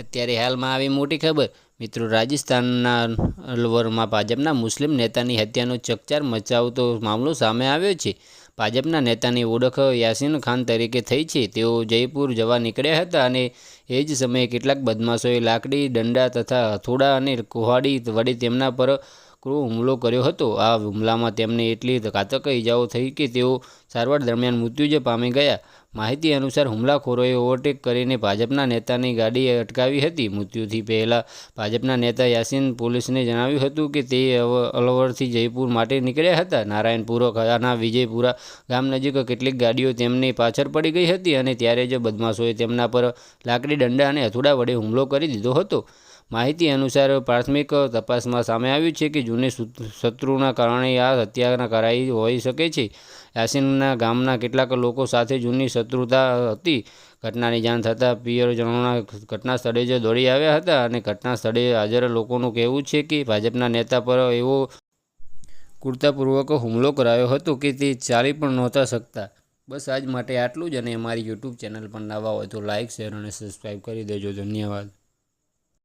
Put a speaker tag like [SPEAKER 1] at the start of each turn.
[SPEAKER 1] અત્યારે હાલમાં આવી મોટી ખબર. મિત્રો, રાજસ્થાનના અલવરમાં ભાજપના મુસ્લિમ નેતાની હત્યાનો ચકચાર મચાવતો મામલો સામે આવ્યો છે. ભાજપના નેતાની ઓળખ યાસીન ખાન તરીકે થઈ છે. તેઓ જયપુર જવા નીકળ્યા હતા અને એ જ સમયે કેટલાક બદમાશોએ લાકડી, દંડા તથા હથોડા અને કુહાડી વડે તેમના પર ક્રૂર હુમલો કર્યો હતો. આ હુમલામાં તેમને એટલી ઘાતક ઇજાઓ થઈ કે તેઓ સારવાર દરમિયાન મૃત્યુ જ પામી ગયા. માહિતી અનુસાર હુમલાખોરોએ ઓવરટેક કરીને ભાજપના નેતાની ગાડી અટકાવી હતી. મૃત્યુથી પહેલાં ભાજપના નેતા યાસીન પોલીસને જણાવ્યું હતું કે તે અલવરથી જયપુર માટે નીકળ્યા હતા. નારાયણપુર ખાના વિજયપુરા ગામ નજીક કેટલીક ગાડીઓ તેમની પાછળ પડી ગઈ હતી અને ત્યારે જ બદમાશોએ તેમના પર લાકડી દંડા અને હથુડા વડે હુમલો કરી દીધો હતો. માહિતી અનુસાર પ્રાથમિક તપાસમાં સામે આવ્યું છે કે જૂની શત્રુના કારણે આ હત્યા કરાઈ હોઈ શકે છે. યાસીનના ગામના કેટલાક લોકો સાથે જૂની શત્રુતા હતી. ઘટનાની જાણ થતાં પિયરજનોના ઘટના સ્થળે જ દોડી આવ્યા હતા અને ઘટના સ્થળે હાજર લોકોનું કહેવું છે કે ભાજપના નેતા પર એવો કુર્તાપૂર્વક હુમલો કરાયો હતો કે તે ચાલી પણ નહોતા શકતા. બસ આજ માટે આટલું જ અને અમારી યુટ્યુબ ચેનલ પર નવા હોય તો લાઇક શેર અને સબસ્ક્રાઈબ કરી દેજો. ધન્યવાદ.